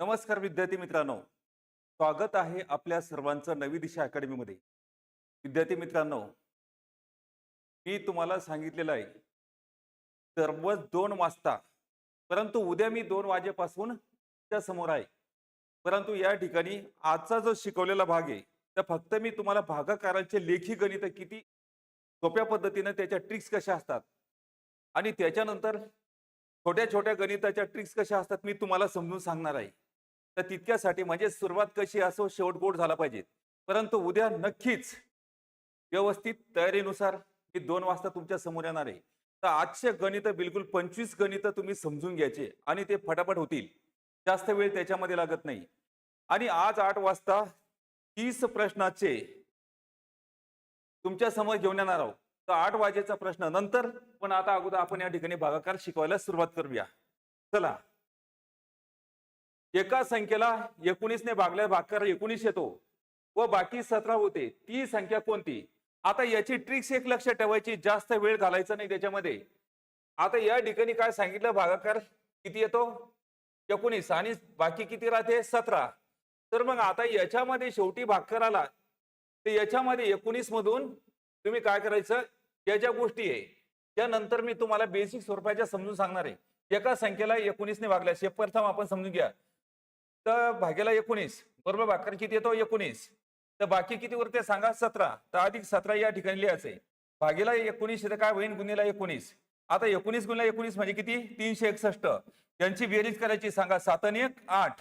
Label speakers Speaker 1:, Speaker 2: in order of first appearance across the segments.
Speaker 1: नमस्कार विद्यार्थी मित्रांनो. स्वागत आहे आपल्या सर्वांचं नवी दिशा अकॅडमीमध्ये. विद्यार्थी मित्रांनो मी तुम्हाला सांगितलेलं आहे. सर्वच दोन वाजता परंतु उद्या मी दोन वाजेपासून त्या समोर आहे. परंतु या ठिकाणी आजचा जो शिकवलेला भाग आहे तर फक्त मी तुम्हाला भागाकारांचे लेखी गणित किती सोप्या पद्धतीने त्याच्या ट्रिक्स कशा असतात आणि त्याच्यानंतर छोट्या छोट्या गणिताच्या ट्रिक्स कशा असतात मी तुम्हाला समजून सांगणार आहे. तर तितक्यासाठी म्हणजे सुरुवात कशी असो शेवट गोड झाला पाहिजे. परंतु उद्या नक्कीच व्यवस्थित तयारीनुसार मी दोन वाजता तुमच्यासमोर येणार आहे. तर आजचे गणित बिलकुल पंचवीस गणित तुम्ही समजून घ्यायचे आणि ते फटाफट होतील. जास्त वेळ त्याच्यामध्ये लागत नाही. आणि आज आठ वाजता तीस प्रश्नाचे तुमच्यासमोर घेऊन येणार आहोत. तर आठ वाजेचा प्रश्न नंतर पण आता अगोदर आपण या ठिकाणी भागाकार शिकवायला सुरुवात करूया. चला. एका संख्येला एकोणीसने भागल्या भागकार एकोणीस येतो. व बाकी सतरा होते. ती संख्या कोणती? आता याची ट्रिक्स एक लक्षात ठेवायची. जास्त वेळ घालायचा नाही त्याच्यामध्ये. आता या ठिकाणी काय सांगितलं? भागाकार किती येतो? एकोणीस. आणि बाकी किती राहते? सतरा. तर मग आता याच्यामध्ये शेवटी भाकर आला. तर याच्यामध्ये एकोणीस मधून तुम्ही काय करायचं? या ज्या गोष्टी आहे त्यानंतर मी तुम्हाला बेसिक स्वरूपाच्या समजून सांगणार आहे. एका संख्येला एकोणीसने भागल्यास प्रथम आपण समजून घ्या. तर भाग्याला एकोणीस बरोबर? भाकर किती येतो? एकोणीस. तर बाकी किती उरते सांगा? सतरा. तर अधिक सतरा या ठिकाणी लिहायचंय. भागीला एकोणीस तर काय होईल गुन्हेला एकोणीस. आता एकोणीस गुन्हा एकोणीस म्हणजे किती? तीनशे एकसष्ट यांची बेरीज करायची सांगा. सात आणि एक आठ.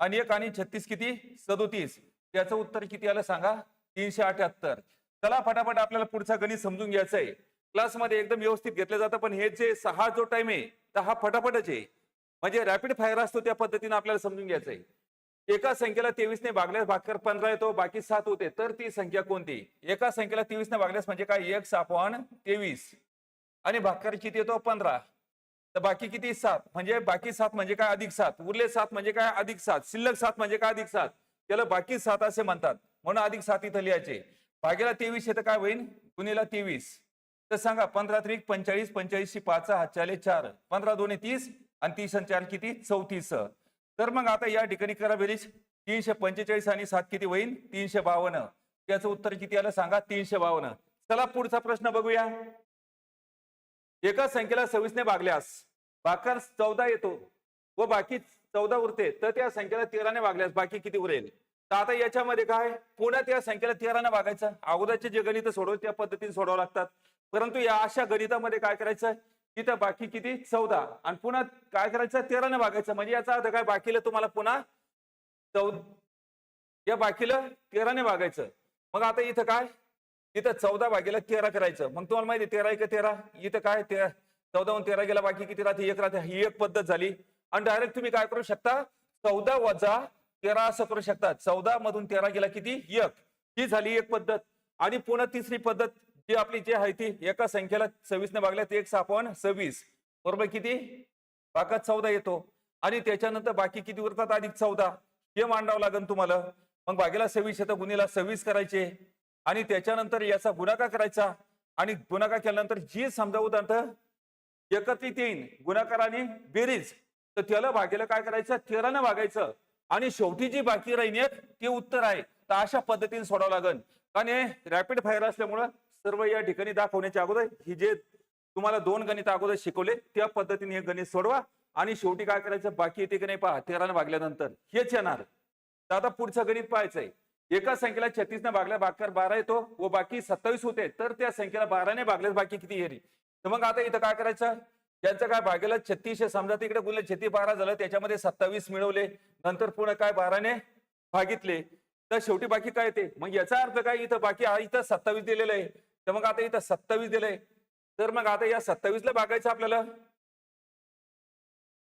Speaker 1: आणि एक आणि छत्तीस किती? सदोतीस. त्याचं उत्तर किती आलं सांगा? तीनशे अठ्याहत्तर चला फटाफट आपल्याला पुढचा गणित समजून घ्यायचा आहे क्लासमध्ये एकदम व्यवस्थित घेतलं जातं पण हे जे सहा जो टाइम आहे तर हा फटाफटच आहे. म्हणजे रॅपिड फायर असतो त्या पद्धतीने आपल्याला समजून घ्यायचं आहे एका संख्येला तेवीसने भागल्यास भाकर पंधरा येतो बाकी सात होते. तर ती संख्या कोणती? एका संख्येला तेवीसने भागल्यास म्हणजे काय? एक आपण तेवीस. आणि भाकर किती येतो? पंधरा. तर बाकी किती? सात. म्हणजे बाकी सात म्हणजे काय? अधिक सात. उरले सात म्हणजे काय? अधिक सात. शिल्लक सात म्हणजे काय? अधिक सात. त्याला बाकी सात असे म्हणतात. म्हणून अधिक सात इथं लिहायचे. भागेला तेवीस येतं काय होईल गुन्हेला तेवीस. तर सांगा पंधरा त्रिक पंचेचाळीस पंचाळीसशे पाच हातचाले चार. पंधरा दोन्ही तीस. आणि ती संचार किती चौतीस तर मग आता या ठिकाणी करा बेरीज. तीनशे पंचेचाळीस आणि सात किती होईल तीनशे बावन्न. त्याचं उत्तर किती आलं सांगा? तीनशे बावन्न. चला पुढचा प्रश्न बघूया. एका संख्येला सव्वीसने भागल्यास भाकर चौदा येतो व बाकी चौदा उरते तर त्या संख्येला तेराने भागल्यास बाकी किती उरेल? तर आता याच्यामध्ये काय? पुन्हा त्या संख्येला तेराने भागायचं. अगोदरचे जे गणित सोडव त्या पद्धतीने सोडावं लागतात. परंतु या अशा गणितामध्ये काय करायचं? तिथं बाकी किती? चौदा. आणि पुन्हा काय करायचं? तेराने भागायचं. म्हणजे याचा अर्थ काय? बाकीला तुम्हाला पुन्हा चौद या बाकीला तेराने भागायचं. मग आता इथं काय? इथं चौदा भागीला तेरा करायचं. मग तुम्हाला माहिती तेरा एक तेरा. इथं काय? ते चौदाहून तेरा गेला बाकी किती राहते? एक राहते. ही एक पद्धत झाली. आणि डायरेक्ट तुम्ही काय करू शकता? चौदा वजा तेरा असं करू शकता. चौदा मधून तेरा गेला किती? एक. ही झाली एक पद्धत. आणि पुन्हा तिसरी पद्धत. ही आपली जी आहे ती एका संख्येला सव्वीसने भागल्या ते एक सापण सव्वीस. बरोबर किती? बाकात चौदा येतो. आणि त्याच्यानंतर बाकी किती उरतात? अधिक चौदा. हे मांडावं लागेल तुम्हाला. मग बागेला सव्वीस येतं गुन्हेला सव्वीस करायचे. आणि त्याच्यानंतर याचा गुणाकार करायचा. आणि गुणाकार केल्यानंतर जी समजा उदाहरणार्थ एकत्रित येईन गुणाकार आणि बेरीज. तर त्याला भागेला काय करायचं? तेरानं भागायचं. आणि शेवटी जी बाकी राहीन ते उत्तर आहे. तर अशा पद्धतीने सोडावं लागेल. कारण रॅपिड फायर असल्यामुळं सर्व या ठिकाणी दाखवण्याच्या अगोदर ही जे तुम्हाला दोन गणित अगोदर शिकवले त्या पद्धतीने हे गणित सोडवा. आणि शेवटी काय करायचं? बाकी येते की नाही पहा तेराने भागल्यानंतर हेच येणार. तर आता पुढचं गणित पाहायचंय. एका संख्येला छत्तीसने भागल्या भाकर बारा येतो व बाकी सत्तावीस होते तर त्या संख्येला बाराने भागल्यास बाकी किती येईल? तर मग आता इथं काय करायचं? ज्यांचं काय भागेला छत्तीसशे समजा तिकडे गुणले छत्तीस बारा झालं त्याच्यामध्ये सत्तावीस मिळवले. नंतर पुन्हा काय बाराने भागितले? तर शेवटी बाकी काय येते? मग याचा अर्थ काय? इथं बाकी इथं सत्तावीस दिलेलं आहे. तर मग आता इथं सत्तावीस दिलंय. तर मग आता या सत्तावीसला भागायचं आपल्याला?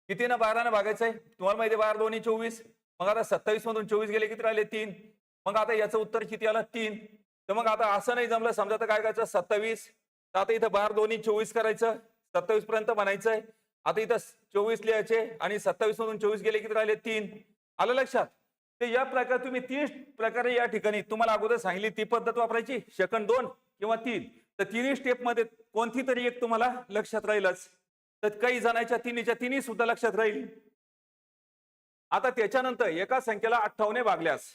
Speaker 1: किती ना बारानं भागायचं आहे तुम्हाला माहिती बारा दोन्ही चोवीस. मग आता सत्तावीस मधून चोवीस गेले किती राहिले? तीन. मग आता याचं उत्तर किती आलं? तीन. तर मग आता असं नाही जमलं समजा तर काय करायचं? सत्तावीस. तर आता इथं बारा दोन्ही चोवीस करायचं. सत्तावीस पर्यंत म्हणायचंय. आता इथं चोवीस लिहायचे आणि सत्तावीस मधून चोवीस गेले किती राहिले? तीन. आलं लक्षात? ते या प्रकारे तुम्ही तीस प्रकारे या ठिकाणी तुम्हाला अगोदर सांगितली ती पद्धत वापरायची? सेकंड दोन. किंवा तीन तर तिन्ही स्टेपमध्ये कोणती तरी एक तुम्हाला लक्षात राहीलच. तर काही जणांच्या तिन्हीच्या तिन्ही सुद्धा लक्षात राहील. आता त्याच्यानंतर एका संख्येला अठ्ठावने भागल्यास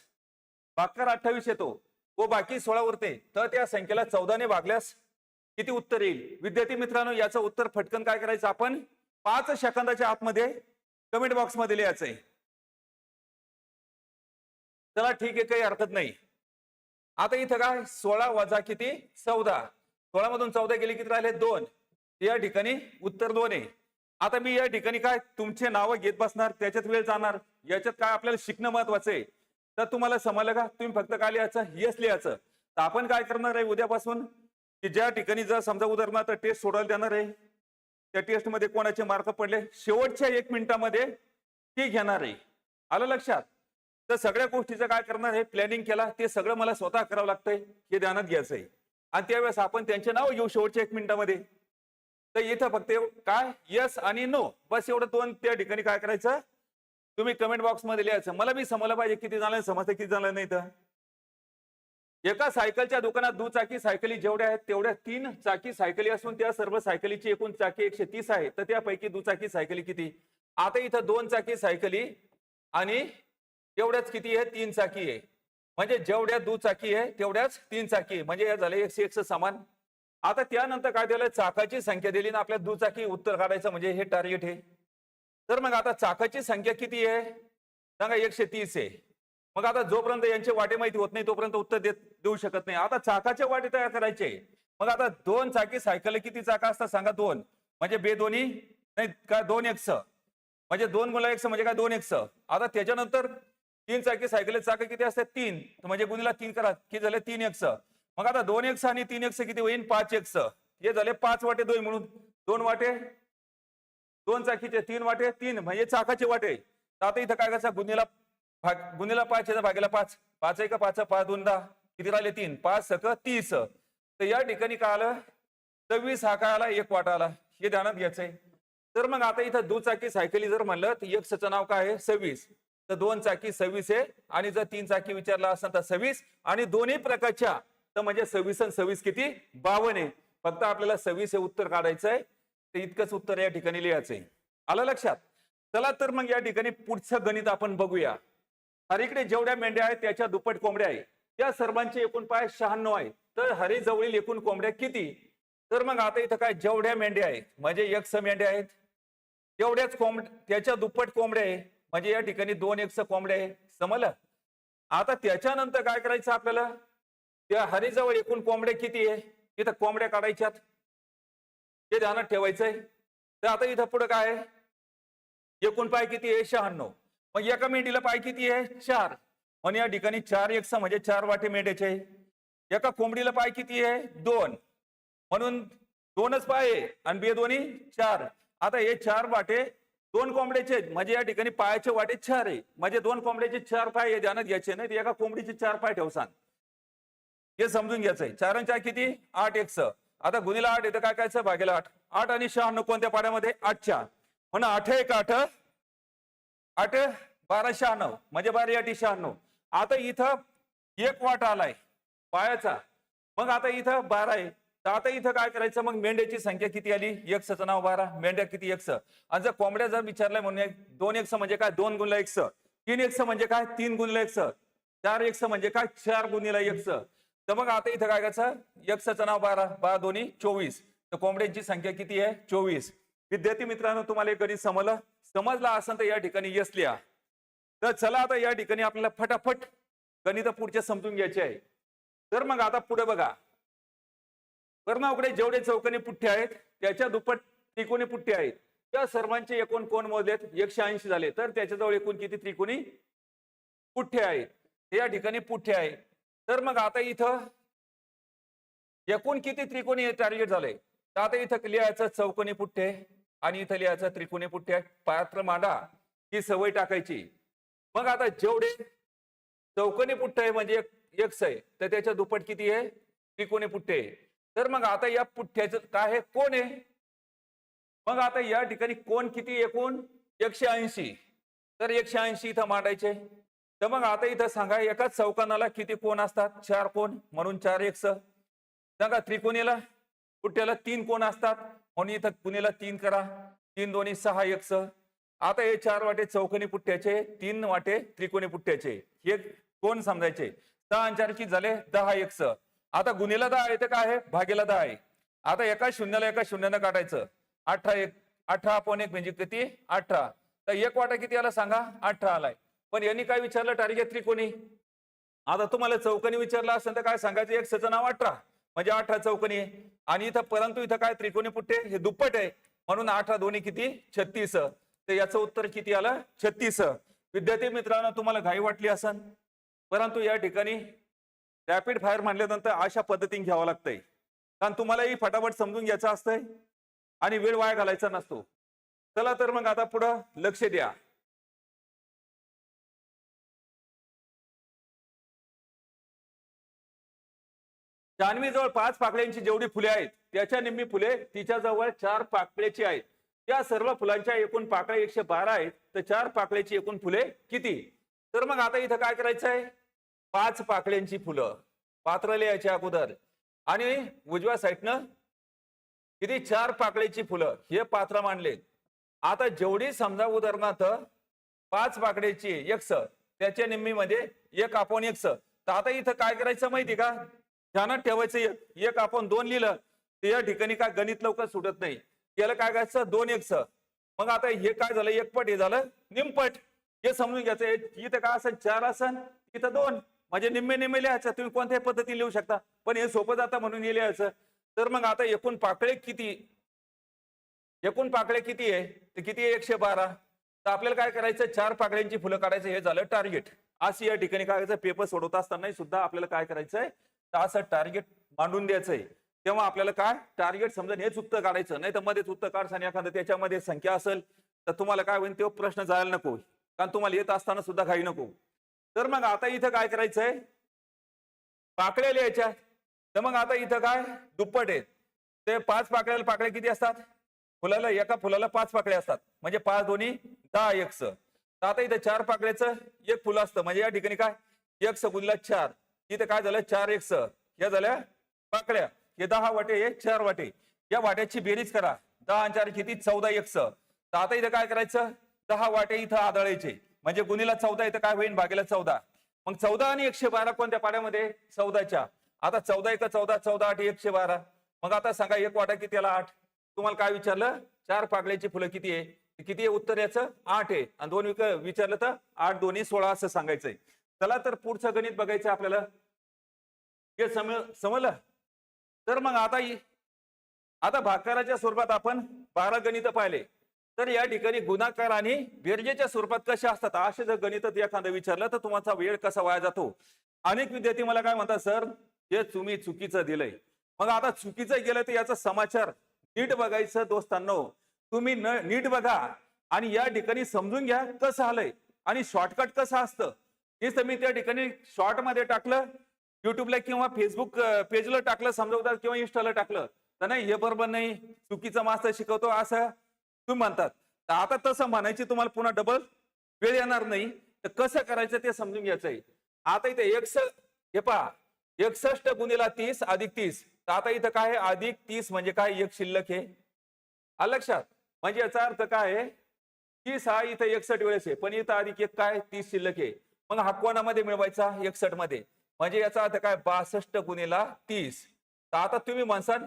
Speaker 1: भागकार अठ्ठावीस येतो. व बाकी सोळा उरते. तर त्या संख्येला चौदाने भागल्यास किती उत्तर येईल? विद्यार्थी मित्रांनो याचं उत्तर फटकन काय करायचं आपण? पाच सेकंदाच्या आतमध्ये कमेंट बॉक्समध्ये लिहायचंय. चला ठीक आहे काही हरकत नाही. आता इथं काय? सोळा वजा किती? चौदा. सोळा मधून चौदा गेले किती राहिले? दोन. या ठिकाणी उत्तर दोन आहे. आता मी या ठिकाणी काय? तुमचे नावं घेत बसणार त्याच्यात वेळ जाणार. याच्यात काय आपल्याला शिकणं महत्वाचं आहे? तर तुम्हाला समजलं का? तुम्ही फक्त काय लिहायचं? यस लिहायचं. तर आपण काय करणार आहे उद्यापासून? की ज्या ठिकाणी जर समजा उदाहरणार्थ टेस्ट सोडायला देणार आहे त्या टेस्टमध्ये कोणाचे मार्क पडले? शेवटच्या एक मिनिटामध्ये ते घेणार आहे. आलं लक्षात? तर सगळ्या गोष्टीचं काय करणार? हे प्लॅनिंग केला ते सगळं मला स्वतः करावं लागतंय हे ध्यानात घ्यायचं आहे आणि त्यावेळेस आपण त्यांचे नाव घेऊ शेवटच्या एक मिनिटामध्ये. तर इथं फक्त काय? यस आणि नो बस एवढं दोन त्या ठिकाणी काय करायचं? तुम्ही कमेंट बॉक्समध्ये लिहायचं. मला मी समजलं पाहिजे किती झालं समजतं किती झालं नाही तर. एका सायकलच्या दुकानात दुचाकी सायकली जेवढ्या आहेत तेवढ्या तीन चाकी सायकली असून त्या सर्व सायकलीची एकूण चाकी एकशे तीस आहे. तर त्यापैकी दुचाकी सायकली किती? आता इथं दोन चाकी सायकली आणि तेवढ्याच किती आहे? तीन चाकी आहे. म्हणजे जेवढ्या दुचाकी आहे तेवढ्याच तीन चाकी आहे. म्हणजे या झालं एकशे एकशे समान. आता त्यानंतर काय दिलं चाकाची संख्या दिली ना आपल्या दुचाकी उत्तर काढायचं म्हणजे हे टार्गेट आहे तर मग आता चाकाची संख्या किती आहे? सांगा एकशे तीस आहे. मग आता जोपर्यंत यांचे वाटे माहिती होत नाही तोपर्यंत उत्तर देत देऊ शकत नाही. आता चाकाचे वाटे तयार करायचे मग आता दोन चाकी सायकल किती चाका असतात सांगा दोन. म्हणजे बे दोन्ही नाही काय दोन एकस. म्हणजे दोन गुणला एकस म्हणजे काय दोन एकस. आता त्याच्यानंतर तीन चाकी सायकल चाक किती असतात? तीन. तर म्हणजे गुणीला तीन करा. किती झाले तीन एक्स. मग आता दोन एक्स आणि तीन एक्स किती होईल पाच एक्स. हे झाले पाच वाटे दोन म्हणून. दोन वाटे? दोन चाकीचे तीन वाटे? तीन. म्हणजे चाकाचे वाटे. आता इथं काय करायचं? गुन्हेला भाग गुन्हेला पाच याचा भागेला पाच. पाच आहे का पाच पाच दोन दहा. किती राहिले? तीन. पाच सक तीस. तर या ठिकाणी काय आलं? सव्वीस हा काय आला? एक वाटा आला. हे ध्यानात घ्यायचंय. तर मग आता इथं दुचाकी सायकली जर म्हणलं तर एक्सचं नाव काय आहे? सव्वीस. तर दोन चाकी सव्वीस आहे आणि जर तीन चाकी विचारला असेल तर सव्वीस आणि दोन्ही प्रकारच्या तर म्हणजे सव्वीस आणि सव्वीस किती? बावन आहे. फक्त आपल्याला सव्वीस हे उत्तर काढायचं आहे तर इतकंच उत्तर या ठिकाणी लिहायचंय. आलं लक्षात? चला तर मग या ठिकाणी पुढचं गणित आपण बघूया. हरीकडे जेवढ्या मेंढ्या आहेत त्याच्या दुप्पट कोंबड्या आहे त्या सर्वांचे एकूण पाय शहाण्णव आहे तर हरी जवळील एकूण कोंबड्या किती? तर मग आता इथं काय? जेवढ्या मेंढ्या आहेत. म्हणजे एकस मेंढ्या आहेत. तेवढ्याच कोंबड त्याच्या दुप्पट कोंबड्या आहे म्हणजे या ठिकाणी दोन एकस कोंबड्या आहे. समजलं? आता त्याच्यानंतर काय करायचं आपल्याला? त्या हरीजवळ एकूण कोंबड्या किती आहे? इथं कोंबड्या काढायच्यात. हे ध्यानात ठेवायचंय. तर आता इथं पुढं काय आहे? एकूण पाय किती आहे? शहाण्णव. मग एका मेंढीला पाय किती आहे? चार. म्हणून या ठिकाणी चार एकसा म्हणजे चार वाटे मेंढ्याचे. एका कोंबडीला पाय किती आहे? दोन. म्हणून दोनच पाय आहे आणि बे दोन्ही चार. आता हे चार वाटे दोन कोंबड्याचे आहेत. म्हणजे या ठिकाणी पायाचे वाटे चार आहे. म्हणजे दोन कोंबड्याचे चार पाय हे ध्यानात घ्यायचे नाही एका कोंबडीचे चार पाय ठेवसान हे समजून घ्यायचंय. चार आणि चार किती? आठ एकस. आता गुणीला आठ येतं. काय करायचं? भागेला आठ. आठ आणि शहाण्णव कोणत्या पाड्यामध्ये? आठच्या. म्हणून आठ एक आठ. आठ बारा शहाण्णव. म्हणजे बारा आठी शहाण्णव. आता इथं एक वाट आलाय. पायाचा. मग आता इथं बारा आहे. तर आता इथं काय करायचं? मग मेंढ्याची संख्या किती आली? एकसचं नाव बारा. मेंढ्या किती एकस? आणि जर कोंबड्या जर विचारलंय म्हणून एक- दोन एकस म्हणजे काय? दोन गुणला एकस. तीन एकस म्हणजे काय? तीन गुणला एकस. चार एकस म्हणजे काय? चार गुणीला एकस. तर मग आता इथं काय करायचं? एकसचं नाव बारा. बारा दोन्ही चोवीस. तर कोंबड्यांची संख्या किती आहे? चोवीस. विद्यार्थी मित्रांनो तुम्हाला गणित समजलं? समजला असेल तर या ठिकाणी यस लिहा. तर चला आता या ठिकाणी आपल्याला फटाफट गणित पुढच्या समजून घ्यायचे आहे. तर मग आता पुढे बघा. कर्णावकडे जेवढे चौकनी पुठ्ठे आहेत त्याच्या दुप्पट त्रिकोणी पुठ्ठे आहेत. त्या सर्वांचे एकूण कोण मोजलेत? एकशे ऐंशी झाले. तर त्याच्याजवळ एकूण किती त्रिकोणी पुठ्ठे आहेत? या ठिकाणी पुठ्ठे आहे. तर मग आता इथं एकूण किती त्रिकोणी टार्गेट झाले? तर आता इथं लिहायचं चौकोनी पुठ्ठे आणि इथं लिहायचं त्रिकोणी पुठ्ठे. पात्र मांडा ही सवय टाकायची. मग आता जेवढे चौकोनी पुठ्ठे आहे म्हणजे एक एक्स आहे तर त्याच्या दुप्पट किती आहे? त्रिकोणी पुठ्ठे. आहे. तर मग आता या पुठ्ठ्याचं काय आहे? कोण आहे? मग आता या ठिकाणी कोण किती एकूण एकशे ऐंशी. तर एकशे ऐंशी इथं मांडायचे. तर मग आता इथं सांगा एकाच चौकानाला किती कोण असतात? चार कोण? म्हणून चार एक सांगा त्रिकोणीला पुठ्ठ्याला तीन कोण असतात? म्हणून इथं कुणीला तीन करा. तीन दोन्ही सहा एक्स. आता हे चार वाटे चौकोनी पुठ्ठ्याचे तीन वाटे त्रिकोणी पुठ्ठ्याचे. हे कोण समजायचे? दहा आणि चार किती झाले? दहा एक्स. आता गुन्हेला दहा आहे तर काय आहे? भागेला दहा आहे. आता एका शून्याला एका शून्यानं काढायचं अठरा एक अठरा आपण एक म्हणजे किती? अठरा. तर एक वाटा किती आला सांगा? अठरा आलाय. पण यांनी काय विचारलं? टार्गेट त्रिकोणी आता तुम्हाला चौकणी विचारला असेल तर काय सांगायचं? एक सचं नाव अठरा. म्हणजे अठरा चौकणी आणि इथं परंतु इथं काय त्रिकोणी पुट्टे? हे दुप्पट आहे. म्हणून अठरा दोन्ही किती? छत्तीस. तर याचं उत्तर किती आलं? छत्तीस. विद्यार्थी मित्रांनो तुम्हाला घाई वाटली असन? परंतु या ठिकाणी रॅपिड फायर म्हणल्यानंतर अशा पद्धतीने घ्यावं लागतंय. कारण तुम्हालाही फटाफट समजून घ्यायचं असतंय आणि वेळ वाया घालायचा नसतो. चला तर मग आता पुढं लक्ष द्या. जान्हवीजवळ पाच पाकळ्यांची जेवढी फुले आहेत त्याच्या निम्मी फुले तिच्या जवळ चार पाकळ्याची आहेत. त्या सर्व फुलांच्या एकूण पाकळ्या एकशे बारा आहेत तर चार पाकळ्याची एकूण फुले किती? तर मग आता इथं काय करायचं आहे पाच पाकळ्यांची फुलं पात्र याच्या अगोदर. आणि उजव्या साईडनं किती चार पाकळीची फुलं हे पात्र मांडले. आता जेवढी समजा उदाहरणार्थ पाच पाकळ्याची एक स त्याच्या निम्मीमध्ये एक आपण एक्स. तर आता इथं काय करायचं माहिती का? ध्यानात ठेवायचं एक आपण दोन लिहिलं तर या ठिकाणी काय गणित लवकर सुटत नाही. त्याला काय करायचं? दोन एक्स. मग आता हे काय झालं? एकपट हे झालं निमपट. हे समजून घ्यायचं. इथं काय असेल चार असन? इथं दोन. म्हणजे निम्मे निम्मे लिहायचं तुम्ही कोणत्याही पद्धतीने लिहू शकता. पण हे सोपं जातं म्हणून हे लिहायचं तर मग आता एकूण पाकळे किती? एकूण पाकळे किती आहे? ते किती आहे? एकशे बारा. तर आपल्याला काय करायचं? चार पाकळ्यांची फुलं काढायचं हे झालं टार्गेट असं या ठिकाणी काय करायचं? पेपर सोडवत असतानाही सुद्धा आपल्याला काय करायचंय? तर असं टार्गेट मांडून द्यायचंय. तेव्हा आपल्याला काय? टार्गेट समजा हेच उत्तर काढायचं. नाही तर मध्येच उत्तर काढसान एखादं त्याच्यामध्ये संख्या असेल तर तुम्हाला काय होईल? तो प्रश्न जायला नको. कारण तुम्हाला येत असताना सुद्धा काही नको. तर मग आता इथं काय करायचंय? पाकळ्या लिहायच्या. तर मग आता इथं काय? दुप्पट आहेत. ते पाच पाकळ्याला पाकळ्या किती असतात? फुलाला एका फुलाला पाच पाकळ्या असतात. म्हणजे पाच दोन्ही दहा एकस. तर आता इथं चार पाकळ्याचं एक फुलं असतं. म्हणजे या ठिकाणी काय? एक गुणला चार. इथं काय झालं? चार एकस. या झाल्या पाकळ्या. हे दहा वाटे हे चार वाटे. या वाट्याची बेरीज करा. दहा आणि चार किती चौदा एकस. तर आता इथं काय करायचं? दहा वाटे इथं आदळायचे. म्हणजे गुणीला चौदा इथं काय होईल भागेला चौदा. मग चौदा आणि एकशे बारा कोणत्या पाड्यामध्ये? चौदाच्या. आता चौदा एक चौदा चौदा आठ एकशे बारा. मग आता सांगा एक वाटा किती याला आठ. तुम्हाला काय विचारलं? चार पाकळ्याची फुलं किती आहे? किती आहे उत्तर याचं? आठ आहे. आणि दोन विक विचारलं तर आठ दोन्ही सोळा असं सांगायचंय. चला तर पुढचं गणित बघायचं आपल्याला. हे सम समजलं? तर मग आता आता भाकाराच्या स्वरूपात आपण बारा गणित पाहिले. तर या ठिकाणी गुणाकार आणि बेरजेच्या स्वरूपात कसे असतात? असे जर गणित एखादं विचारलं तर तुमचा वेळ कसा वाया जातो? अनेक विद्यार्थी मला काय म्हणतात सर हे तुम्ही चुकीचं दिलंय. मग आता चुकीचं गेलं तर याचा समाचार नीट बघायचं दोस्तांनो. तुम्ही न नीट बघा आणि या ठिकाणी समजून घ्या कसं आलंय आणि शॉर्टकट कसं असतं. हेच तर मी त्या ठिकाणी शॉर्टमध्ये टाकलं युट्यूबला किंवा फेसबुक पेजला टाकलं समजवतात किंवा इंस्टाला टाकलं. तर नाही हे बरोबर नाही. चुकीचं मास्तर शिकवतो असं. तुम्ही म्हणतात. तर आता तसं म्हणायची तुम्हाला पुन्हा डबल वेळ येणार नाही. तर कसं करायचं ते समजून घ्यायचंय. आता इथे एकस हे पहा. एकसष्ट गुणिला तीस अधिक तीस. तर आता इथं काय अधिक तीस म्हणजे काय? एक शिल्लक हे आलं लक्षात. म्हणजे याचा अर्थ काय आहे? तीस हा इथं एकसष्ट वेळेस आहे. पण इथं अधिक एक काय? तीस शिल्लक आहे. मग हा कोणामध्ये मिळवायचा? एकसठमध्ये. म्हणजे याचा अर्थ काय? बासष्ट गुणिला तीस. तर आता तुम्ही म्हणसाल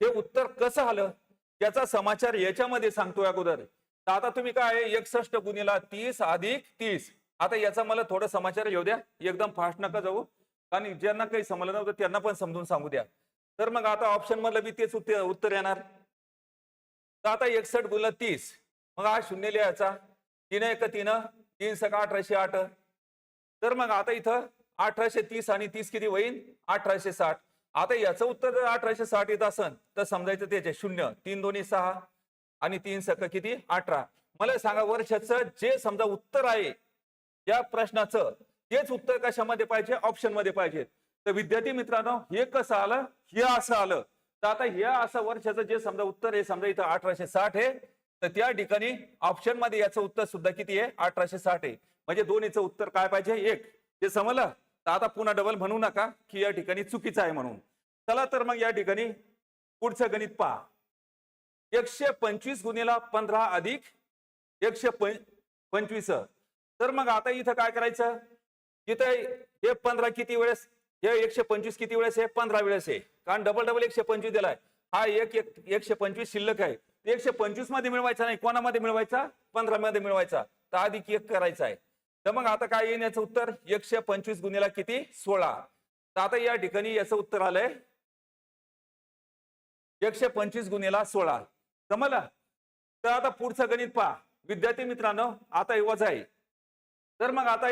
Speaker 1: हे उत्तर कसं आलं? याचा समाचार याच्यामध्ये सांगतोय अगोदर. तर आता तुम्ही काय एकसष्ट गुणीला तीस अधिक तीस. आता याचा मला थोडं समाचार येऊ द्या. एकदम फास्ट नका जाऊ. आणि ज्यांना काही समजलं नव्हतं त्यांना पण समजून सांगू द्या. तर मग आता ऑप्शन मधलं बी तेच उत्तर उत्तर येणार. तर आता एकसष्ट गुणला तीस. मग हा शून्य लिहायचा. तीन एक तीन. तीन सका अठराशे आठ. तर मग आता इथं अठराशे तीस आणि तीस किती होईल अठराशे साठ. आता याचं उत्तर जर अठराशे साठ येत असन तर समजायचं त्याचे शून्य तीन दोन्ही सहा आणि तीन सक किती? अठरा. मला सांगा वर्षाचं जे समजा उत्तर आहे या प्रश्नाचं तेच उत्तर कशामध्ये पाहिजे? ऑप्शनमध्ये पाहिजे. तर विद्यार्थी मित्रांनो हे कसं आलं? हे असं आलं. तर आता हे असं वर्षाचं जे समजा उत्तर आहे समजा इथं अठराशे साठ आहे तर त्या ठिकाणी ऑप्शनमध्ये याचं उत्तर सुद्धा किती आहे? अठराशे साठ आहे. म्हणजे दोन्हीचं उत्तर काय पाहिजे? एक. हे समजलं? तर आता पुन्हा डबल म्हणू नका की या ठिकाणी चुकीचं आहे म्हणून. चला तर मग या ठिकाणी पुढचं गणित पहा. एकशे पंचवीस गुन्हेला पंधरा अधिक एकशे पंचवीस. तर मग आता इथं काय करायचं? इथं हे पंधरा किती वेळेस? हे एकशे पंचवीस किती वेळेस आहे? पंधरा वेळेस आहे. कारण डबल डबल एकशे पंचवीस दिलाय. हा एक एक एकशे पंचवीस शिल्लक आहे. एकशे पंचवीसमध्ये मिळवायचा नाही. कोणामध्ये मिळवायचा? पंधरा मध्ये मिळवायचा. तर अधिक एक करायचा आहे. तर मग आता काय येईल याचं उत्तर? एकशे पंचवीस गुन्हेला किती? सोळा. तर आता या ठिकाणी याचं उत्तर आलंय. एकशे पंचवीस गुन्हेला सोळा. समजलं तर आता पुढचं गणित पहा. विद्यार्थी मित्रांनो आता हे वजा आहे. तर मग आता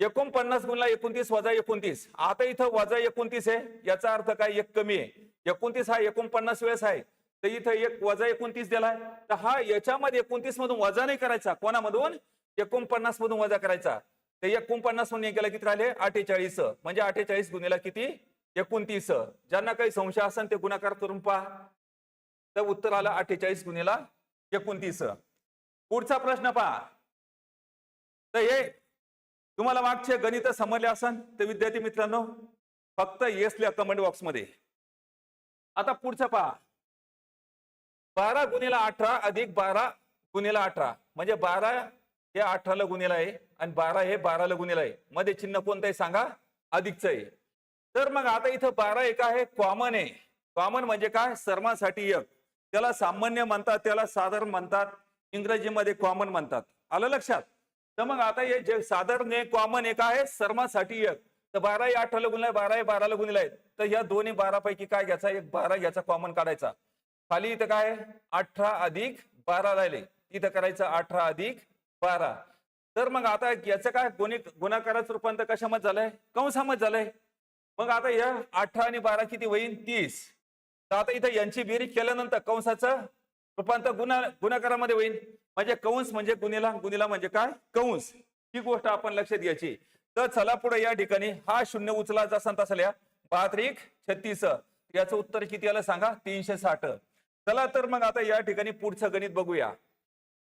Speaker 1: एकोणपन्नास गुणला एकोणतीस वजा एकोणतीस. आता इथं वजा एकोणतीस आहे. याचा अर्थ काय? एक कमी आहे. एकोणतीस हा एकोणपन्नास वेळेस आहे. तर इथं एक वजा एकोणतीस दिलाय. तर हा याच्यामध्ये एकोणतीस मधून वजा नाही करायचा. कोणामधून? एकोणपन्नास मधून वजा करायचा. तर एकोणपन्नास मधून एक गेला किती राहिले? अठ्ठेचाळीस. म्हणजे अठ्ठेचाळीस गुन्हेला किती? एकोणतीस. ज्यांना काही संशय असेल ते गुणाकार करून पहा. तर उत्तर आलं अठ्ठेचाळीस गुन्हेला एकोणतीस. पुढचा प्रश्न पहा. तर हे तुम्हाला मागचे गणित समजले असन? तर विद्यार्थी मित्रांनो फक्त येस लिहा कमेंट बॉक्समध्ये आता पुढचं पहा. बारा गुन्हेला अठरा अधिक बारा गुन्हेला अठरा. म्हणजे बारा हे अठराला गुन्हेला आहे आणि बारा हे बाराला गुन्हेला आहे. मध्ये चिन्ह कोणतं आहे सांगा? अधिकचं आहे. तर मग आता इथं बारा एक आहे कॉमन आहे. कॉमन म्हणजे काय? सर्वांसाठी एक. त्याला सामान्य म्हणतात त्याला साधारण म्हणतात. इंग्रजीमध्ये कॉमन म्हणतात. आलं लक्षात? तर मग आता हे जे साधारण आहे कॉमन एक आहे सर्वांसाठी एक. तर बारा हे अठराला गुन्हा आहे बारा हे बाराला गुन्हेला आहेत तर या दोन्ही बारा पैकी काय घ्यायचा? एक बारा घ्यायचा कॉमन काढायचा. खाली इथं काय? अठरा अधिक बारा राहिले. इथं करायचं अठरा अधिक बारा. तर मग आता याचं काय? गुन्हे गुणाकाराचं रूपांतर कशामध्ये झालंय? कंसामध्ये झालंय. मग आता या अठरा आणि बारा किती होईल तीस. तर आता इथं यांची बेरीज केल्यानंतर कंसाचं रूपांतर गुन्हा गुणाकारामध्ये होईल म्हणजे कंस म्हणजे गुन्हेला गुन्हेला म्हणजे काय? कंस. ही गोष्ट आपण लक्षात घ्यायची. तर चला पुढे या ठिकाणी. हा शून्य उचला जसा तसा लिहा. छत्तीस. याचं उत्तर किती आलं सांगा? तीनशे साठ. चला तर मग आता या ठिकाणी पुढचं गणित बघूया.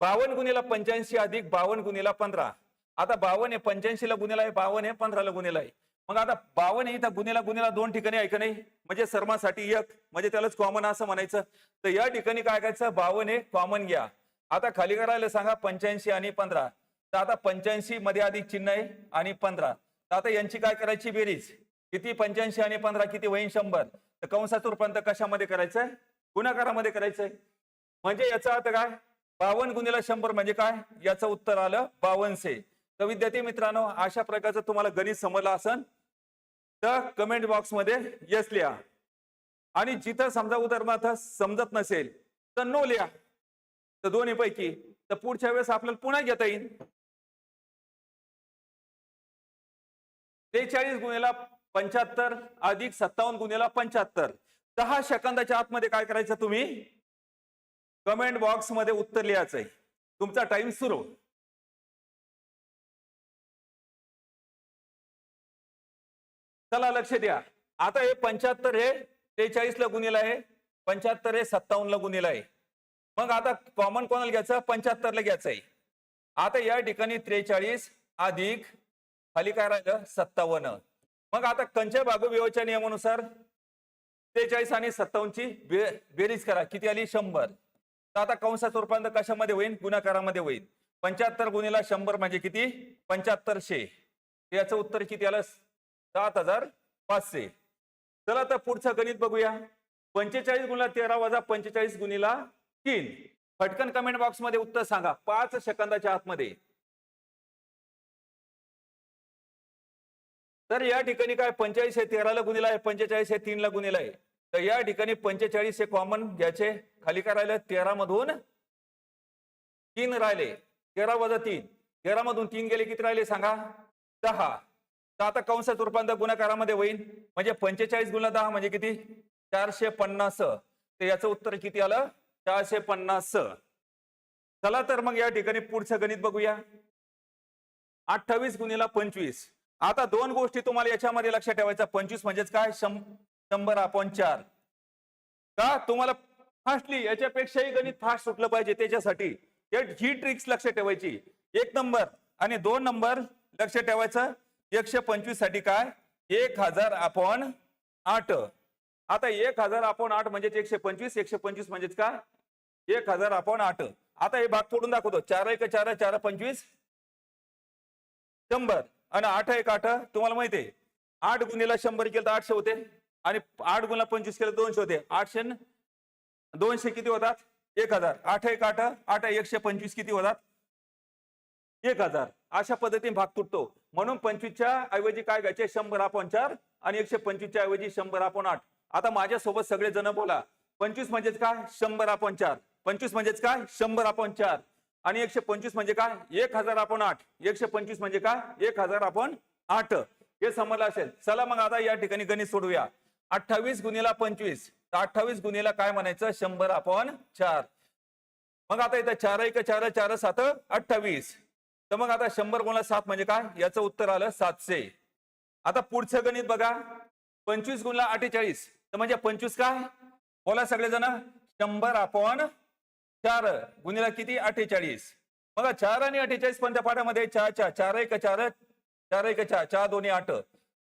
Speaker 1: बावन्न गुन्हेला पंच्याऐंशी अधिक बावन्न गुणीला पंधरा. आता बावन्न हे पंच्याऐंशीला गुन्हेला आहे बावन्न हे पंधराला गुन्हेला आहे. मग आता बावन्न हे इथं गुन्हेला गुन्हेला दोन ठिकाणी आहे का नाही? म्हणजे सर्वांसाठी एक म्हणजे त्यालाच कॉमन असं म्हणायचं. तर या ठिकाणी काय करायचं? बावन्न हे कॉमन घ्या. आता खाली करायला सांगा? पंच्याऐंशी आणि पंधरा. तर आता पंच्याऐंशी मध्ये अधिक चिन्ह आहे आणि पंधरा. तर आता यांची काय करायची बेरीज? किती? पंच्याऐंशी आणि पंधरा किती होईल शंभर. तर कंसाचं रूपांतर कशामध्ये करायचंय? गुणाकारामध्ये करायचंय. म्हणजे याचा अर्थ काय? बावन्न गुन्हेला शंभर म्हणजे काय? याचं उत्तर आलं बावनशे तर विद्यार्थी मित्रांनो अशा प्रकारचं तुम्हाला गणित समजलं असन तर कमेंट बॉक्समध्ये येस लिहा. आणि जिथं समजा उदाहरणार्थ समजत नसेल तर नो लिहा. तर दोन्ही पैकी तर पुढच्या वेळेस आपल्याला पुन्हा घेता येईल. त्रेचाळीस गुणेला पंच्याहत्तर अधिक सत्तावन्न गुन्हेला पंच्याहत्तर. दहा सेकंदाच्या आतमध्ये काय करायचं तुम्ही? कमेंट बॉक्समध्ये उत्तर लिहायचंय तुमचा टाइम सुरू. चला लक्ष द्या. आता हे पंच्याहत्तर हे त्रेचाळीस ला गुन्हेला आहे. पंच्याहत्तर हे सत्तावन्न ला गुन्हेला आहे. मग आता कॉमन कोणाला घ्यायचं? पंच्याहत्तर ला घ्यायचं आहे. आता या ठिकाणी त्रेचाळीस अधिक खाली काय राहिलं? सत्तावन्न. मग आता कंच्या बागविवाच्या नियमानुसार त्रेचाळीस आणि सत्तावन्नची बे बेरीज करा. किती आली? शंभर. तर आता कंसाचं रूपांतर कशामध्ये होईल गुणाकारामध्ये होईल पंच्याहत्तर गुणीला शंभर म्हणजे किती? पंच्याहत्तरशे. याचं उत्तर किती आलं? सात हजार पाचशे. चला तर पुढचं गणित बघूया. पंचेचाळीस गुणिला तेरा वजा पंचेचाळीस गुणिला तीन. फटकन कमेंट बॉक्समध्ये उत्तर सांगा. पाच सेकंदाच्या आतमध्ये. तर या ठिकाणी काय पंचेचाळीस हे तेराला गुणिला आहे पंचेचाळीस हे तीनला गुणिला आहे. तर या ठिकाणी पंचेचाळीस हे कॉमन घ्यायचे खाली काय राहिलं? तेरा मधून तीन राहिले. तेरा वजा तीन. तेरा मधून तीन गेले किती राहिले सांगा? दहा. तर आता कंसाचं रूपांतर गुणाकारामध्ये होईल. म्हणजे पंचेचाळीस गुणला दहा म्हणजे किती? चारशे पन्नास. तर याचं उत्तर किती आलं? चारशे पन्नास. चला तर मग या ठिकाणी पुढचं गणित बघूया. अठ्ठावीस गुणिला पंचवीस. आता दोन गोष्टी तुम्हाला याच्यामध्ये लक्षात ठेवायचं. पंचवीस म्हणजेच काय? शंभर आपण चार. का? तुम्हाला फास्टली याच्यापेक्षाही गणित फास्ट सुटलं पाहिजे त्याच्यासाठी. ही ट्रिक्स लक्षात ठेवायची. एक नंबर आणि दोन नंबर लक्षात ठेवायचं. एकशे पंचवीससाठी काय? एक हजार आपण आठ. आता एक हजार आपण आठ म्हणजेच एकशे पंचवीस. एकशे पंचवीस म्हणजेच काय एक हजार आपण आठ. आता हे भाग तोडून दाखवतो. चार एक चार चार पंचवीस. शंभर. आणि आठ एक आठ तुम्हाला माहिती आहे आठ गुणीला शंभर केलं तर आठशे होते. आणि आठ गुणला पंचवीस केलं दोनशे होते. आठशे न दोनशे किती होतात? एक हजार. आठ एक आठ आठ एकशे पंचवीस किती होतात? एक हजार. अशा पद्धतीने भाग तुटतो. म्हणून पंचवीसच्या ऐवजी काय घ्यायचे? शंभर आपण चार आणि एकशे पंचवीसच्या ऐवजी शंभर आपण आठ. आता माझ्यासोबत सगळे जण बोला. पंचवीस म्हणजेच काय? शंभर आपण चार. पंचवीस म्हणजेच काय? शंभर आपण चार. आणि एकशे पंचवीस म्हणजे काय? एक हजार आपण आठ. एकशे पंचवीस म्हणजे काय? एक हजार आपण आठ. हे समजलं असेल. चला मग आता या ठिकाणी गणित सोडूया अठ्ठावीस गुन्हेला पंचवीस. तर अठ्ठावीस गुन्हेला काय म्हणायचं? शंभर आपण चार. मग आता इथं चार एक चार चार सात अठ्ठावीस. तर मग आता शंभर गुणला सात म्हणजे काय? याचं उत्तर आलं सातशे. आता पुढचं गणित बघा. पंचवीस गुणला अठ्ठेचाळीस. तर म्हणजे पंचवीस काय? बोला सगळेजण. शंभर आपण चार गुन्हेला किती? अठ्ठेचाळीस. बघा चार आणि अठ्ठेचाळीस पण त्या पाठामध्ये? चार चार चार एक चार चार एक चार चार दोन्ही आठ.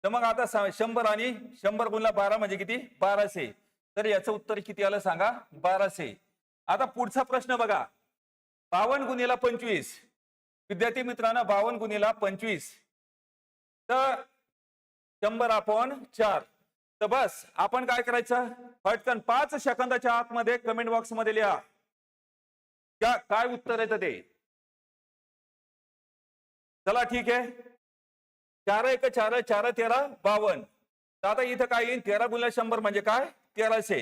Speaker 1: तर मग आता सा- शंभर आणि शंभर गुणला बारा म्हणजे किती? बाराशे. तर याचं उत्तर किती आलं सांगा? बाराशे. आता पुढचा प्रश्न बघा. बावन्न गुन्हेला पंचवीस. विद्यार्थी मित्रांनो बावन्न गुन्हेला पंचवीस. तर शंभर आपण चार. तर बस आपण काय करायचं? पटकन पाच सेकंदाच्या आतमध्ये कमेंट बॉक्समध्ये लिहा. क्या काय उत्तर येतं ते? चला ठीक आहे. चार एक चार चार तेरा बावन. आता इथं काय येईल? तेरा गुणला शंभर म्हणजे काय? तेराशे.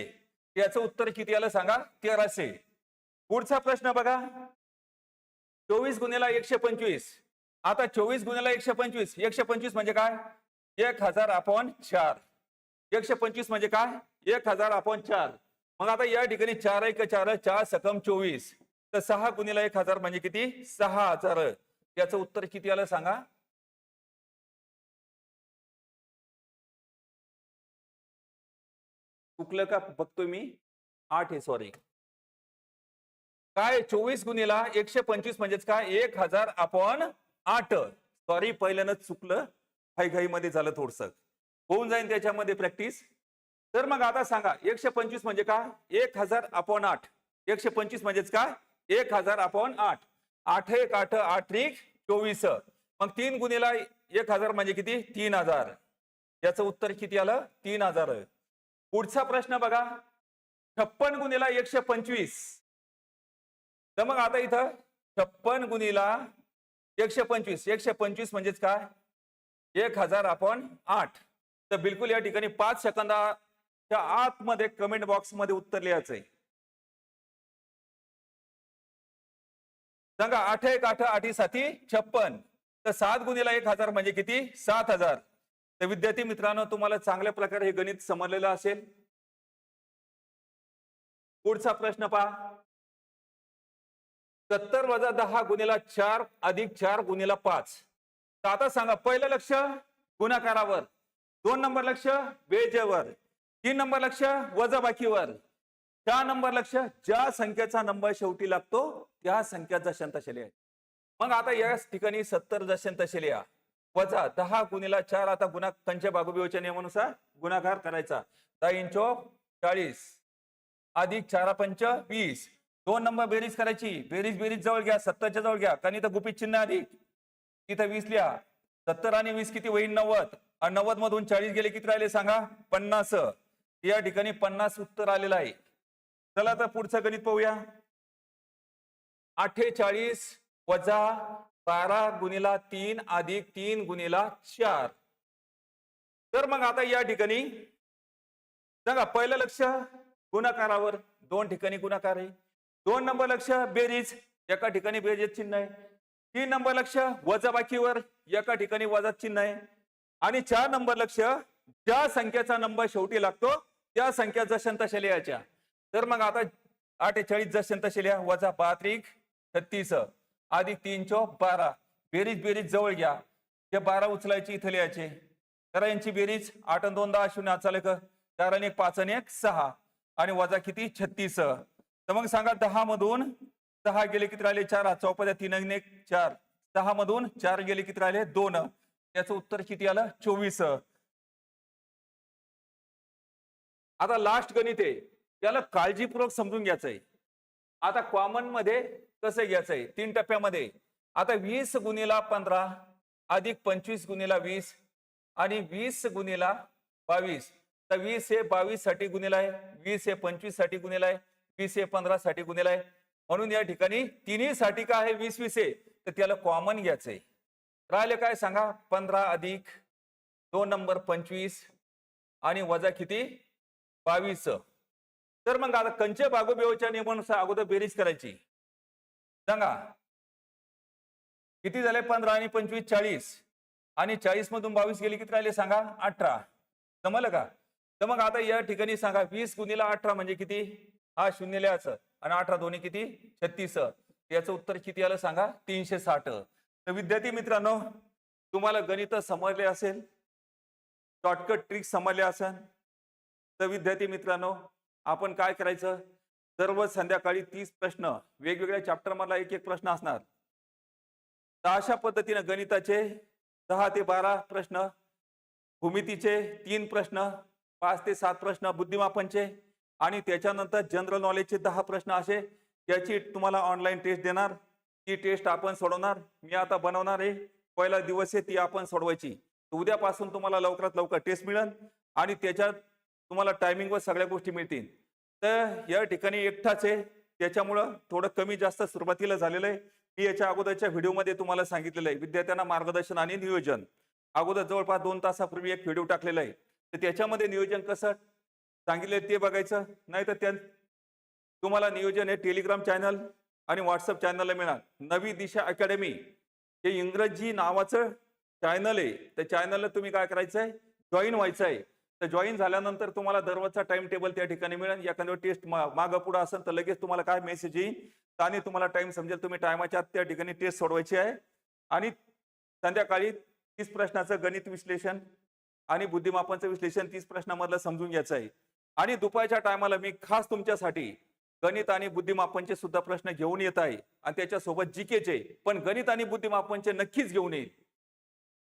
Speaker 1: याचं उत्तर किती आलं सांगा? तेराशे. पुढचा प्रश्न बघा. चोवीस गुन्ह्याला एकशे पंचवीस. आता चोवीस गुन्ह्याला एकशे पंचवीस. एकशे पंचवीस म्हणजे काय? एक हजार आपण चार. एकशे पंचवीस म्हणजे काय? एक हजार आपण चार. मग आता या ठिकाणी चार एक चार चार सकम चोवीस. तर सहा गुणिला एक हजार म्हणजे किती? सहा हजार. याचं उत्तर किती आलं सांगा? चुकलं का? बघतोय मी. आठ आहे सॉरी काय? चोवीस गुन्हेला एकशे पंचवीस म्हणजेच काय? एक हजार आपण आठ. सॉरी पहिल्यानंच चुकलं. घाई मध्ये झालं थोडस. होऊन जाईल त्याच्यामध्ये प्रॅक्टिस तर मग आता सांगा एकशे पंचवीस म्हणजे काय? एक हजार आपण आठ. एकशे पंचवीस म्हणजेच काय? एक हजार आपण आठ. आठ एक आठ आठ एक चोवीस. मग तीन गुन्हेला एक हजार म्हणजे किती? तीन हजार. याचं उत्तर किती आलं? तीन हजार. पुढचा प्रश्न बघा. छप्पन गुन्हेला एकशे पंचवीस. तर मग आता इथं छप्पन गुन्हेला एकशे पंचवीस. एकशे पंचवीस म्हणजेच काय? एक हजार आपण आठ. तर बिलकुल या ठिकाणी पाच सेकंदाच्या आतमध्ये कमेंट बॉक्समध्ये उत्तर लिहायचंय. सांगा आठ एक आठ आठी साथी छप्पन. तर सात गुन्हेला एक हजार म्हणजे किती? सात हजार. तर विद्यार्थी मित्रांनो तुम्हाला चांगल्या प्रकारे हे गणित समजलेलं असेल. पुढचा प्रश्न पहा. सत्तर वजा दहा गुन्हेला चार अधिक चार गुन्हेला पाच. तर आता सांगा पहिलं लक्ष गुणाकारावर. दोन नंबर लक्ष बेजेवर तीन नंबर लक्ष वजाबाकीवर. त्या नंबर लक्ष ज्या संख्येचा नंबर शेवटी लागतो त्या संख्याचा दशांश आहे. मग आता या ठिकाणी सत्तर दशांश लिहा वजा दहा गुणीला चार आता गुणा त्यांच्या बागुबीच्या नियमानुसार गुणाकार करायचा. दहा इंच चाळीस. अधिक चारा पंच वीस. दोन नंबर बेरीज करायची. बेरीज बेरीज जवळ घ्या सत्तरच्या जवळ घ्या. कारण इथं गुपित चिन्ह अधिक. तिथं वीस लिहा. सत्तर आणि वीस किती होईल? नव्वद. आणि नव्वद मधून चाळीस गेले किती राहिले? सांगा पन्नास. या ठिकाणी पन्नास उत्तर आलेलं आहे. चला तर पुढचं गणित पाहूया. अठ्ठेचाळीस वजा बारा गुणिला तीन अधिक तीन गुणिला चार. तर मग आता या ठिकाणी सांगा पहिलं लक्ष गुणाकारावर. दोन ठिकाणी गुणाकार आहे. दोन नंबर लक्ष बेरीज एका ठिकाणी बेरीज चिन्ह आहे. तीन नंबर लक्ष वजाबाकीवर एका ठिकाणी वजा चिन्ह आहे. आणि चार नंबर लक्ष ज्या संख्येचा नंबर शेवटी लागतो त्या संख्या जशंत लिहायच्या. तर मग आता अठ्ठेचाळीस जशंत लिहा वजा पात्रिक छत्तीस. अधिक तीन चौ बारा. बेरीज बेरीज जवळ घ्या. ते बारा उचलायची इथं लिहायचे. तर यांची बेरीज आठ दोन दहा शून्य चालक का. चार आणि एक पाच आणि एक सहा. आणि वजा किती? छत्तीस. तर मग सांगा दहा मधून सहा गेले किती राहिले? चार. चौपद्या तीन आणि एक चार. सहा मधून चार गेले किती राहिले? दोन. त्याचं उत्तर किती आलं? चोवीस. आता लास्ट गणित आहे. याला काळजीपूर्वक समजून घ्यायचं आहे आता कॉमनमध्ये कसं आहे तीन टप्प्यामध्ये. आता वीस गुन्हेला पंधरा अधिक पंचवीस गुणीला वीस आणि वीस गुणीला बावीस. तर वीस हे बावीससाठी गुन्हेला आहे वीस हे पंचवीससाठी गुन्हेला आहे वीस हे पंधरा साठी गुन्हेला आहे. म्हणून या ठिकाणी तिन्ही साठी का आहे वीस वीस आहे? तर त्याला कॉमन घ्यायचंय. राहिले काय सांगा? पंधरा अधिक दोन नंबर पंचवीस आणि वजा किती? बावीस. तर मग आता कंचे बागोबेवच्या नियमानुसार अगोदर बेरीज करायची. सांगा. किती झाले? पंधरा आणि पंचवीस चाळीस. आणि चाळीस मधून बावीस गेले किती राहिले? सांगा. अठरा. जमलं का? तर मग आता या ठिकाणी सांगा. वीस गुणीला अठरा म्हणजे किती? हा शून्य लिहायचं. आणि अठरा दोन्ही किती? छत्तीस. याचं उत्तर किती आलं सांगा? तीनशे साठ. तर विद्यार्थी मित्रांनो तुम्हाला गणित समजले असेल शॉर्टकट ट्रिक समजले असेल. तर विद्यार्थी मित्रांनो आपण काय करायचं? सर्व संध्याकाळी तीस प्रश्न वेगवेगळ्या चॅप्टर मधला एक एक प्रश्न असणार. तर अशा पद्धतीने गणिताचे दहा ते बारा प्रश्न भूमितीचे तीन प्रश्न पाच ते सात प्रश्न बुद्धिमापनचे आणि त्याच्यानंतर जनरल नॉलेजचे दहा प्रश्न असे याची तुम्हाला ऑनलाईन टेस्ट देणार. ती टेस्ट आपण सोडवणार. मी आता बनवणार आहे. पहिला दिवस आहे ती आपण सोडवायची. उद्यापासून तुम्हाला लवकरात लवकर टेस्ट मिळेल आणि त्याच्यात तुम्हाला टायमिंगवर सगळ्या गोष्टी मिळतील. तर या ठिकाणी एकटाच आहे. त्याच्यामुळं थोडं कमी जास्त सुरुवातीला झालेलं आहे. मी याच्या अगोदरच्या व्हिडिओमध्ये तुम्हाला सांगितलेलं आहे. विद्यार्थ्यांना मार्गदर्शन आणि नियोजन. अगोदर जवळपास दोन तासापूर्वी एक व्हिडिओ टाकलेला आहे. तर त्याच्यामध्ये नियोजन कसं? सांगितलं ते बघायचं. नाही तर त्या तुम्हाला नियोजन हे टेलिग्राम चॅनल आणि व्हॉट्सअप चॅनलला मिळणार. नवी दिशा अकॅडमी हे इंग्रजी नावाचं चॅनल आहे. त्या चॅनलला तुम्ही काय करायचं आहे जॉईन व्हायचं आहे तर जॉईन झाल्यानंतर तुम्हाला दररोजचा टाइम टेबल त्या ठिकाणी मिळेल. एखाद्या टेस्ट मागं पुढं असेल तर लगेच तुम्हाला काय मेसेज येईल? आणि तुम्हाला टाइम समजेल. तुम्ही टायमाच्या आत त्या ठिकाणी टेस्ट सोडवायची आहे. आणि संध्याकाळी तीस प्रश्नाचं गणित विश्लेषण आणि बुद्धिमापनचं विश्लेषण तीस प्रश्नामधलं समजून घ्यायचं आहे. आणि दुपारच्या टायमाला मी खास तुमच्यासाठी गणित आणि बुद्धिमापनचे सुद्धा प्रश्न घेऊन येत आहे. आणि त्याच्यासोबत जीकेचे पण गणित आणि बुद्धिमापनचे नक्कीच घेऊन येईल.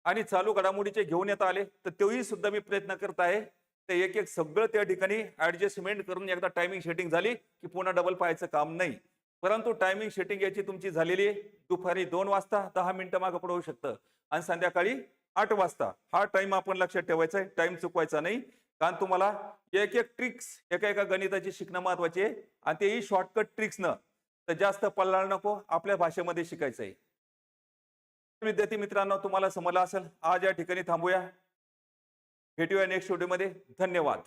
Speaker 1: आणि चालू घडामोडीचे घेऊन येत आले तर तोही सुद्धा मी प्रयत्न करत आहे. ते एक एक सगळं त्या ठिकाणी ऍडजस्टमेंट करून एकदा टायमिंग शेटिंग झाली की पुन्हा डबल पाहायचं काम नाही. परंतु टायमिंग शेटिंग याची तुमची झालेली आहे. दुपारी दोन वाजता दहा मिनिटं मागं पुढे होऊ शकतं. आणि संध्याकाळी आठ वाजता. हा टाइम आपण लक्षात ठेवायचा आहे. टाइम चुकवायचा नाही. कारण तुम्हाला एक एक ट्रिक्स एका एका गणिताची शिकणं महत्त्वाचे आहे. आणि तेही शॉर्टकट ट्रिक्सनं तर जास्त पल्लाळ नको. आपल्या भाषेमध्ये शिकायचं आहे. विद्यार्थी मित्रांनो तुम्हाला समजलं असेल आज या ठिकाणी थांबूया. भेटूया नेक्स्ट व्हिडिओमध्ये धन्यवाद.